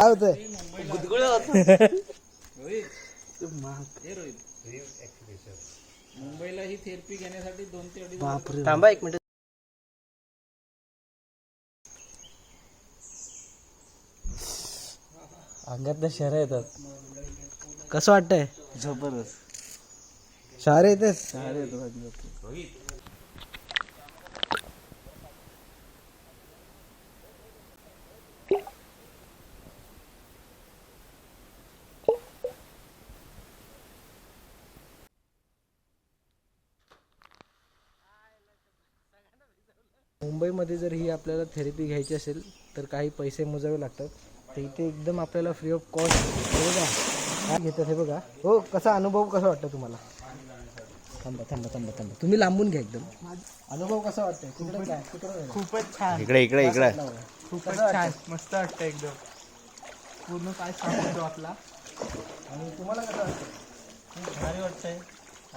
काय होतंय मुंबईला ही थेरपी घेण्यासाठी दोन ते अडीच थांबा एक मिनिट अंगात शहर येतात कसं वाटतंय जबरदस्त शहर येतेस मुंबईमध्ये जर ही आपल्याला थेरपी घ्यायची असेल तर काही पैसे मोजावे लागतात. तर इथे एकदम आपल्याला फ्री ऑफ कॉस्ट हे बघा. काय घेतात हे बघा. हो कसा अनुभव कसा वाटतं तुम्हाला? थांबा थांबा थांबा थांबा. तुम्ही लांबून घ्या एकदम. अनुभव कसा वाटतंय? काय? खूपच छान. इकडे इकडे इकडे. खूपच छान. मस्त वाटतं एकदम. पूर्ण काय सांगतो आपला. आणि तुम्हाला कसं वाटतं भारी वाटतंय.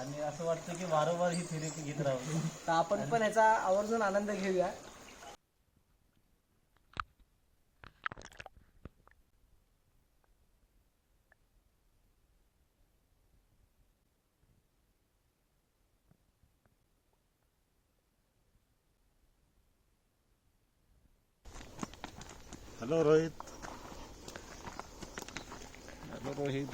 आणि असं वाटतं की वारंवार ही थेरपी घेत राहू तर आपण पण याचा आवर्जून आनंद घेऊया. हॅलो रोहित हॅलो रोहित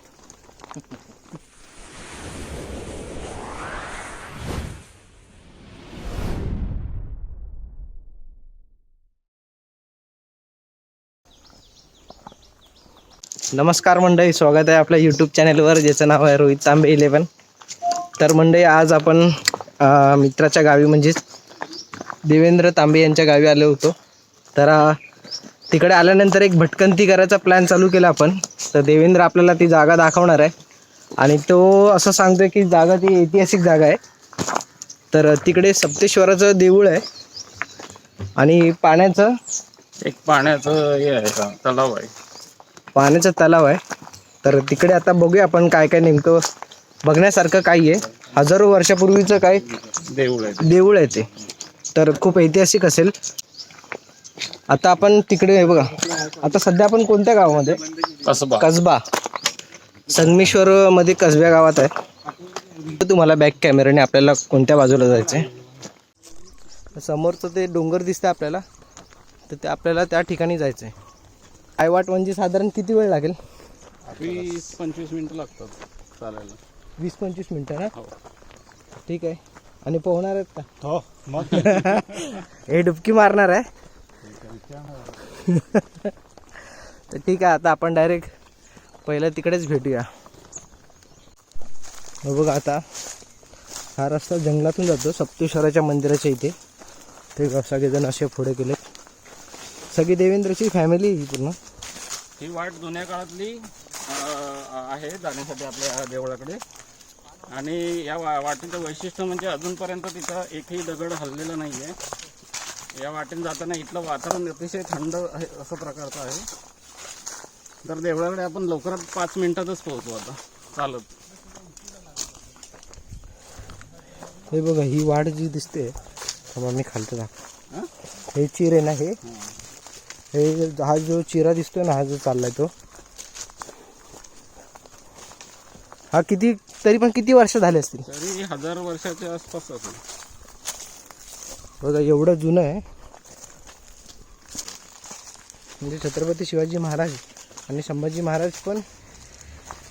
नमस्कार मंडळी स्वागत आहे आपल्या यूट्यूब चॅनलवर ज्याचं नाव आहे रोहित तांबे इलेवन तर मंडळी आज आपण मित्राच्या गावी म्हणजेच देवेंद्र तांबे यांच्या गावी आलो होतो. तर तिकडे आल्यानंतर एक भटकंती करायचा प्लॅन चालू केला आपण. तर देवेंद्र आपल्याला ती जागा दाखवणार आहे. आणि तो असं सांगतोय की जागा ती ऐतिहासिक जागा आहे. तर तिकडे सप्तेश्वराचं देऊळ आहे. आणि पाण्याचं? एक पाण्याचं हे आहे का? तलाव आहे. पाण्याचा तलाव आहे. तर तिकडे आता बघूया आपण काय काय नेमकं बघण्यासारखं काही आहे. हजारो वर्षापूर्वीचं काय देऊळ आहे देऊळ आहे ते. तर खूप ऐतिहासिक असेल. आता आपण तिकडे बघा. आता सध्या आपण कोणत्या गावामध्ये? कसबा. कसबा. संगमेश्वर मध्ये कसब्या गावात आहे. तुम्हाला बॅक कॅमेराने आपल्याला कोणत्या बाजूला जायचं आहे समोरचं ते डोंगर दिसतं आपल्याला. तर ते आपल्याला त्या ठिकाणी जायचं आहे आयवाट म्हणजे साधारण किती वेळ लागेल? वीस पंचवीस मिनिटं लागतात चालायला. वीस पंचवीस मिनटं ना? हो. ठीक आहे. आणि पोहणार आहेत का? हो मग. हे डुबकी मारणार आहे. तर ठीक आहे आता आपण डायरेक्ट पहिलं तिकडेच भेटूया. हो बघा आता हा रस्ता जंगलातून जातो सप्तेश्वराच्या मंदिराच्या इथे. ते सगळेजण असे पुढे गेलेत. सगळी देवेंद्रची फॅमिली ही पूर्ण. ही वाट जुन्या काळातली आहे जाण्यासाठी आपल्या देवळाकडे. आणि या वा वाटेचं वैशिष्ट्य म्हणजे अजूनपर्यंत तिथं एकही दगड हललेला नाही आहे या वाटेने जाताना इथलं वातावरण अतिशय थंड आहे असं प्रकारचं आहे. तर देवळाकडे आपण लवकरात पाच मिनिटातच पोहोचू आता. चालत. हे बघा ही वाढ जी दिसते मी खालतं दाख हं? हे चिर आहे. ना हे. हे हा जो चिरा दिसतोय ना हा जो चाललाय तो. हा किती तरी पण किती वर्ष झाले असतील? तरी हजार वर्षाच्या आसपास असेल. बघा एवढं जुनं आहे. म्हणजे छत्रपती शिवाजी महाराज आणि संभाजी महाराज पण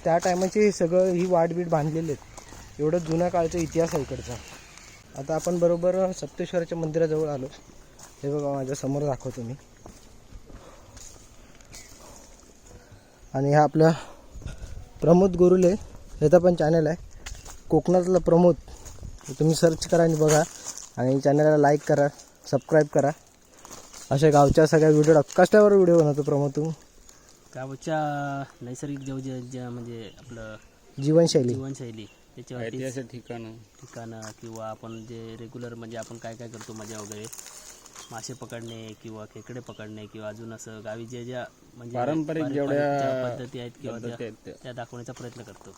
त्या टायमाची सगळं ही वाटबीट बांधलेली आहेत. एवढं जुन्या काळचा इतिहास आहे इकडचा. आता आपण बरोबर सप्तेश्वराच्या मंदिराजवळ आलो. हे बघा माझ्यासमोर दाखवतो मी. आणि हा आपला प्रमोद गोरुले ह्याचा पण चॅनल आहे. कोकणातला प्रमोद तुम्ही सर्च करा आणि बघा. आणि चॅनलला लाईक करा सबस्क्राईब करा. अशा गावच्या सगळ्या व्हिडिओ टाक कशावर व्हिडिओ बनवतो प्रमोद तू? गावच्या नैसर्गिक जेव जे म्हणजे आपलं जीवनशैली. जीवनशैली. त्याच्यावरती ऐतिहासिक ठिकाणं. ठिकाणं किंवा आपण जे रेग्युलर म्हणजे आपण काय काय करतो मजा वगैरे. मासे पकडणे किंवा खेकडे पकडणे किंवा अजून असं गावी जे ज्या म्हणजे पारंपरिक जेवढ्या ज्या पद्धती आहेत किंवा त्या- आहेत त्या. त्या दाखवण्याचा प्रयत्न करतो.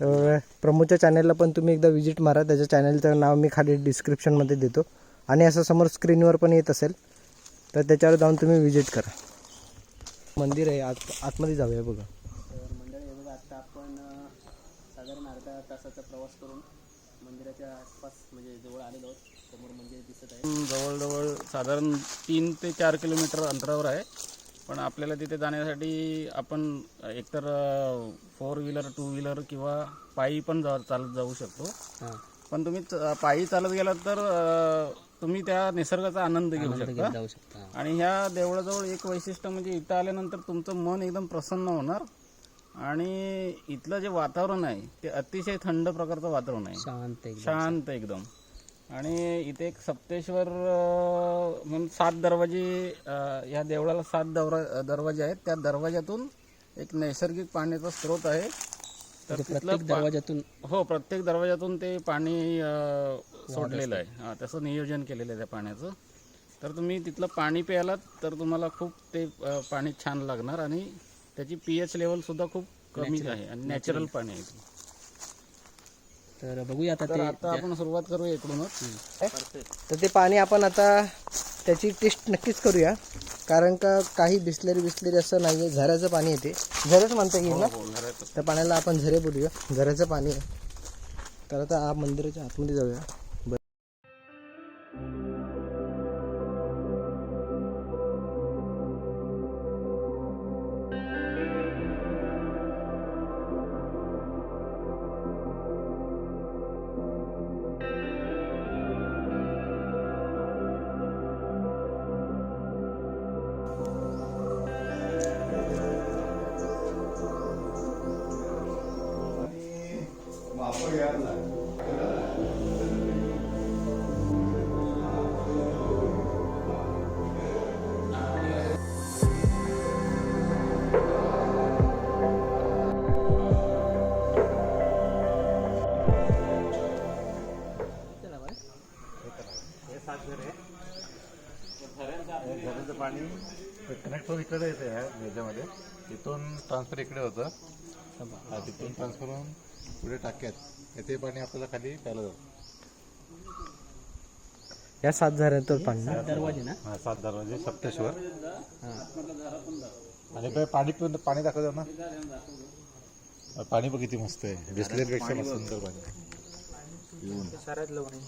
तर प्रमोदच्या चॅनलला पण तुम्ही एकदा व्हिजिट मारा. त्याच्या चॅनलचं नाव मी खाली डिस्क्रिप्शनमध्ये देतो. आणि असं समोर स्क्रीनवर पण येत असेल तर त्याच्यावर जाऊन तुम्ही व्हिजिट करा. मंदिर आहे आत आतमध्ये जाऊया बघा. तर मंडळी हे बघा आता आपण अं, साधारण अर्धा तासाचा प्रवास करून मंदिराच्या आसपास म्हणजे जवळ आलेलो आहोत. समोर दिसत आहे. जवळजवळ साधारण तीन ते चार किलोमीटर अंतरावर आहे. पण आपल्याला तिथे जाण्यासाठी आपण एकतर फोर व्हीलर टू व्हीलर किंवा पायी पण जा चालत जाऊ शकतो. हां. पण तुम्ही च- पायी चालत गेलात तर तुम्ही त्या निसर्गाचा आनंद घेऊ शकता. आणि ह्या देवळाजवळ एक वैशिष्ट्य म्हणजे इथं आल्यानंतर तुमचं मन एकदम प्रसन्न होणार. आणि इथलं जे वातावरण आहे ते अतिशय थंड प्रकारचं वातावरण आहे. शांत एकदम. शांत एकदम. आणि इथे एक सप्तेश्वर म्हणून सात दरवाजे या देवळाला सात दरवा दरवाजे आहेत. त्या दरवाजातून एक नैसर्गिक पाण्याचा स्रोत आहे. तर तिथलं प्रत्येक दरवाजातून हो प्रत्येक दरवाजातून ते पाणी सोडलेलं आहे. हा, तसं नियोजन केलेलं आहे त्या पाण्याचं. तर तुम्ही तिथलं पाणी प्यायलात तर तुम्हाला खूप ते पाणी छान लागणार आणि त्याची पी एच लेवल सुद्धा खूप कमी आहे. आणि नॅचरल पाणी आहे. तर बघूया आता तर ते आता आपण सुरुवात करूया इकडूनच. तर ते पाणी आपण आता त्याची टेस्ट नक्कीच करूया. कारण का काही बिसलेरी बिसलेरी असं नाही आहे झऱ्याचं पाणी येते. झरच म्हणता येईल ना? त्या पाण्याला आपण झरे बोलूया. झऱ्याचं पाणी आहे. तर आता आप मंदिराच्या आतमध्ये जाऊया. घराचं पाणी कनेक्ट होऊन इकडे येते ह्या ह्याच्यामध्ये तिथून ट्रान्सफर इकडे होतं तिथून ट्रान्सफर होऊन पुढे टाक्यात. ते पाणी आपल्याला खाली प्यायला जातं. या सात झऱ्यातून पाणी. ना? दरवाजे ना? हा सात दरवाजे सप्तेश्वर. आणि पाणी पिऊन पाणी दाखवतो ना? पाणी पण किती मस्त आहे. बिस्लेरपेक्षा मस्त सुंदर पाणी पिऊन. साऱ्यातलं पाणी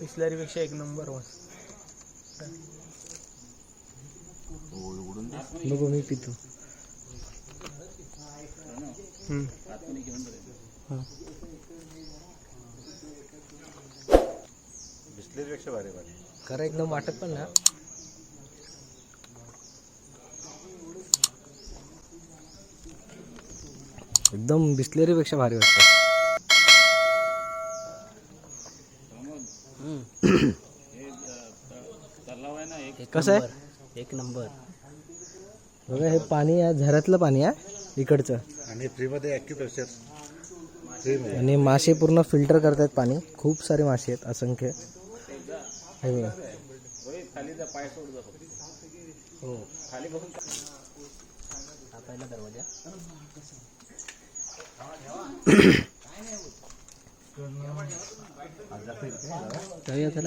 बिस्लरीपेक्षा एक नंबर वन बघू मी पितो. बिस्लेरपेक्षा भारी पाणी खरं एकदम वाटत पण ना एकदम बिस्लेरीपेक्षा भारी वाटतं. कसं आहे? एक नंबर. बघा हे पाणी आहे झऱ्यातलं पाणी आहे इकडचं. आणि फ्रीमध्ये ॲक्युप्रेशर फ्रीमध्ये आणि मासे पूर्ण फिल्टर करतात पाणी. खूप सारे मासे आहेत असंख्य. हे बघा. हा. दरवाजा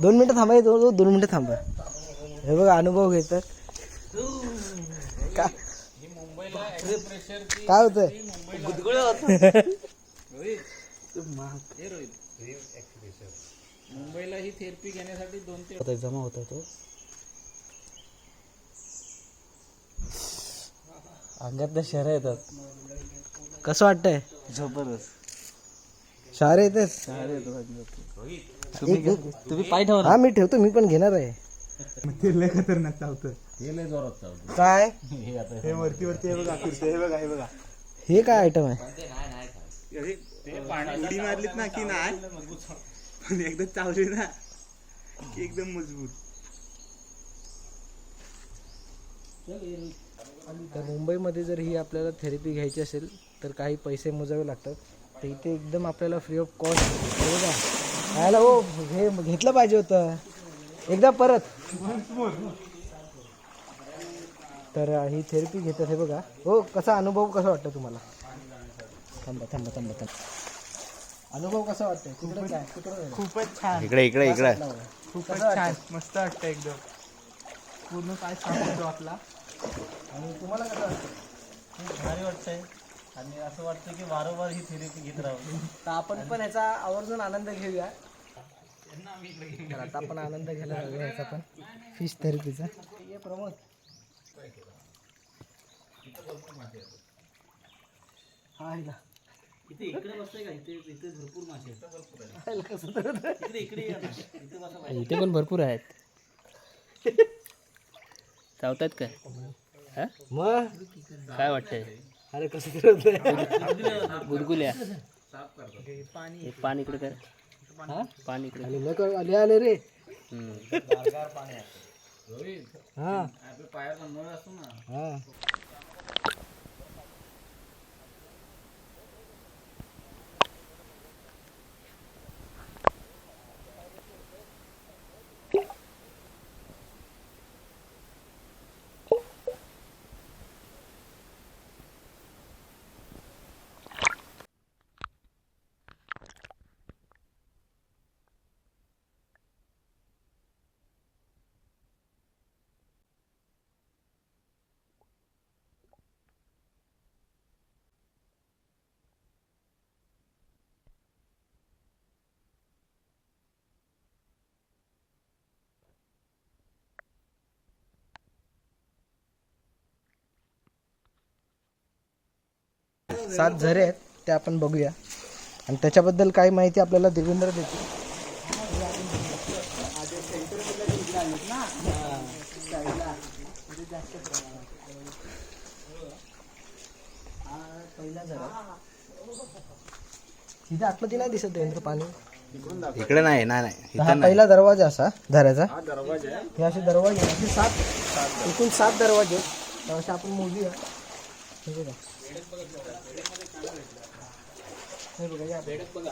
दोन मिनिटं थांबा दोन दोन मिनिटं थांबा. हे बघा अनुभव घेत का? काय होतंय? मुंबईला ही थेरपी घेण्यासाठी दोन ते होता जमा होता तो. अंगात शहर येतात. कसं वाटतंय? जबरदस्त. शहर येतेस? तुम्ही तुम्ही पाय ठेवा हा मी ठेवतो मी पण घेणार आहे. ते लय खतरनाक काय? हे वरती वरती हे बघा फिरतं हे बघा हे बघा. हे काय आयटम आहे? उडी मारलीत ना की नाही? पण एकदा चावली ना की एकदम मजबूत. तर मुंबईमध्ये जर ही आपल्याला थेरपी घ्यायची असेल तर काही पैसे मोजावे लागतात. तर इथे एकदम आपल्याला फ्री ऑफ कॉस्ट बघा. खायला हो हे घेतलं पाहिजे होतं. एकदा परत. तर ही थेरपी घेतात हे बघा. हो कसा अनुभव कसा वाटतं तुम्हाला? थांबा थांबा थांबा थांबा. अनुभव कसा वाटतंय? तिकडे काय? तिकडे खूपच छान. इकडे इकडे इकडे. खूपच छान. मस्त वाटतं एकदम. पूर्ण काय सांगतो आपला? आणि तुम्हाला कसं वाटतं भारी वाटतंय. आणि असं वाटतं की वारंवार ही थेरपी घेत राहावं. तर आपण पण ह्याचा आवर्जून आनंद घेऊया. तर आता आपण आनंद घ्यायला लागलो ह्याचा पण. फिश थेरपीचा प्रमोद. हा. इथे इकडे बसतंय का? इथे इथे भरपूर मासे आहेत. आहे ना कसं तर. इकडे इकडे या ना इथे बसा पाहिजे इथे पण भरपूर आहेत. चावतात काय? मग? काय वाटतंय? अरे कसं तर होतंय. गुदगुल्या पाणी पाणी इकडे कर. हा? पाणी इकडे आले लय कर- आले आले रे. हा. हा. सात झरे आहेत ते आपण बघूया. आणि त्याच्याबद्दल काही माहिती आपल्याला देवेंद्र देतील. तिथे आतमध्ये नाही दिसत देवेंद्र पाणी. इकडे नाही नाही नाही. हा पहिला दरवाजा असा झऱ्याचा हे असे दरवाजे आहेत. असे सात एकूण सात दरवाजे आहेत. तर असे आपण मोजूया. हे बघा. हे बघा या बघा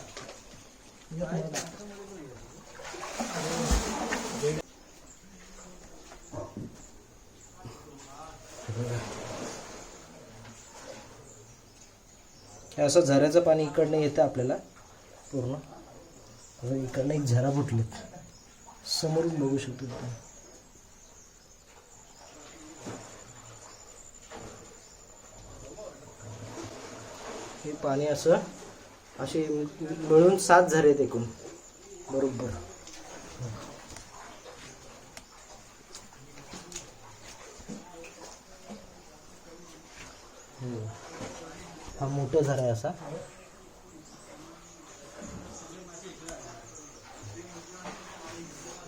असं झऱ्याचं पाणी इकडनं येतं आपल्याला पूर्ण. इकडनं एक झरा फुटलेत. समोरून बघू शकतो हे पाणी असं असे मिळून सात झरे आहेत एकूण. बरोबर. हा मोठा झरा आहे असा.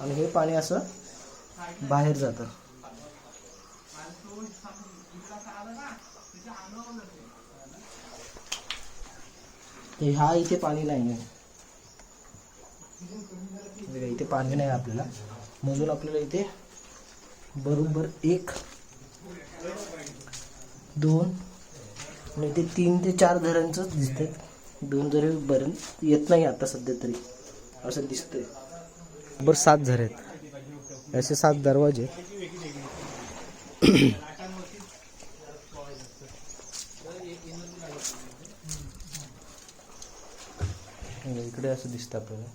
आणि हे पाणी असं बाहेर जातं. तर हा इथे पाणी नाही आहे. इथे पाणी नाही आपल्याला. म्हणून आपल्याला इथे बरोबर एक दोन आणि ते तीन ते चार धरांचंच दिसतात दोन झरे बरं येत नाही आता सध्या तरी. असं दिसतंय. बरं सात झरे आहेत. असे सात दरवाजे इकडे असं दिसतं आपल्याला.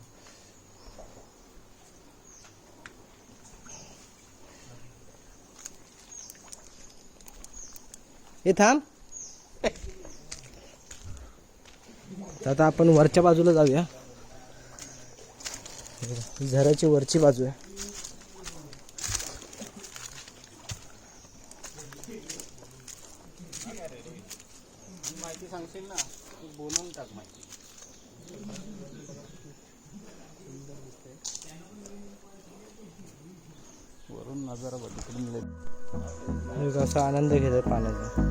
हे थांब. तर आता आपण वरच्या बाजूला जाऊया. झराची वरची बाजू आहे. नजारा बघितलं हे बघा, असा आनंद घेत आहे पाण्याचा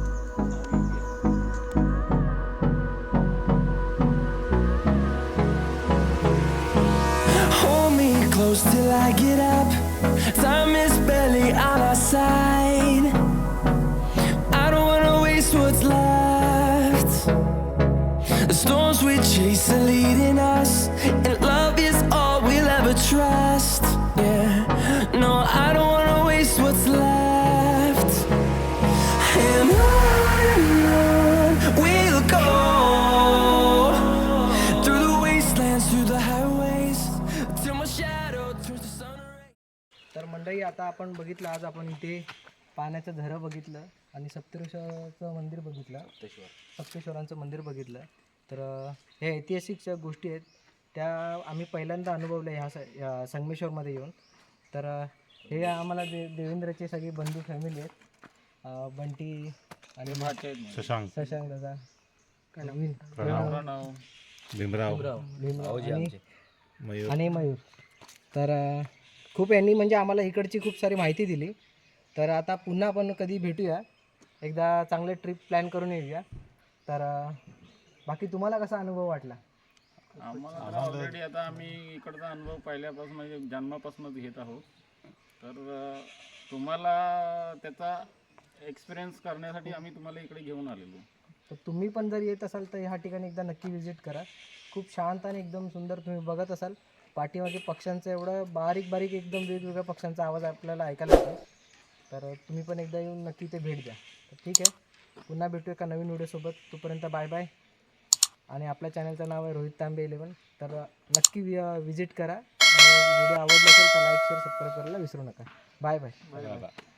close till I get up. Time is barely on our side. आता आपण बघितलं आज आपण इथे पाण्याचं झरं बघितलं आणि सप्तेश्वराचं मंदिर बघितलं. सप्तेश्वरांचं मंदिर बघितलं. तर हे ऐतिहासिक ज्या गोष्टी आहेत. त्या आम्ही पहिल्यांदा अनुभवल्या ह्या स या संगमेश्वरमध्ये येऊन. तर हे आम्हाला दे देवेंद्रचे सगळे बंधू फॅमिली आहेत. बंटी आणि शशांक. शशांक दादा. नवीन भीमराव. भीमराव. आणि मयूर. आणि मयूर. तर खूप यांनी म्हणजे आम्हाला इकडची खूप सारी माहिती दिली. तर आता पुन्हा आपण कधी भेटूया. एकदा चांगले ट्रिप प्लॅन करून येऊया. तर बाकी तुम्हाला कसा अनुभव वाटला? आम्हाला ऑलरेडी आता आम्ही इकडचा अनुभव पहिल्यापासून म्हणजे जन्मापासूनच घेत आहोत. तर तुम्हाला त्याचा एक्सपिरियन्स करण्यासाठी आम्ही तुम्हाला इकडे घेऊन आलेलो. तर तुम्ही पण जर येत असाल तर ह्या ठिकाणी एकदा नक्की विजिट करा. खूप शांत आणि एकदम सुंदर तुम्ही बघत असाल. पाठीमागे पक्ष्यांचं एवढं बारीक बारीक एकदम वेगवेगळ्या पक्ष्यांचा आवाज आपल्याला ऐकायला येतो. तर तुम्ही पण एकदा येऊन नक्की ते भेट द्या. तर ठीक आहे. पुन्हा भेटू एका नवीन व्हिडिओसोबत. तोपर्यंत बाय बाय. आणि आपल्या चॅनलचं नाव आहे रोहित तांबे इलेवन तर नक्की वि विजिट करा. आणि व्हिडिओ आवडला असेल तर लाईक शेअर सबस्क्राईब करायला विसरू नका. Bye bye.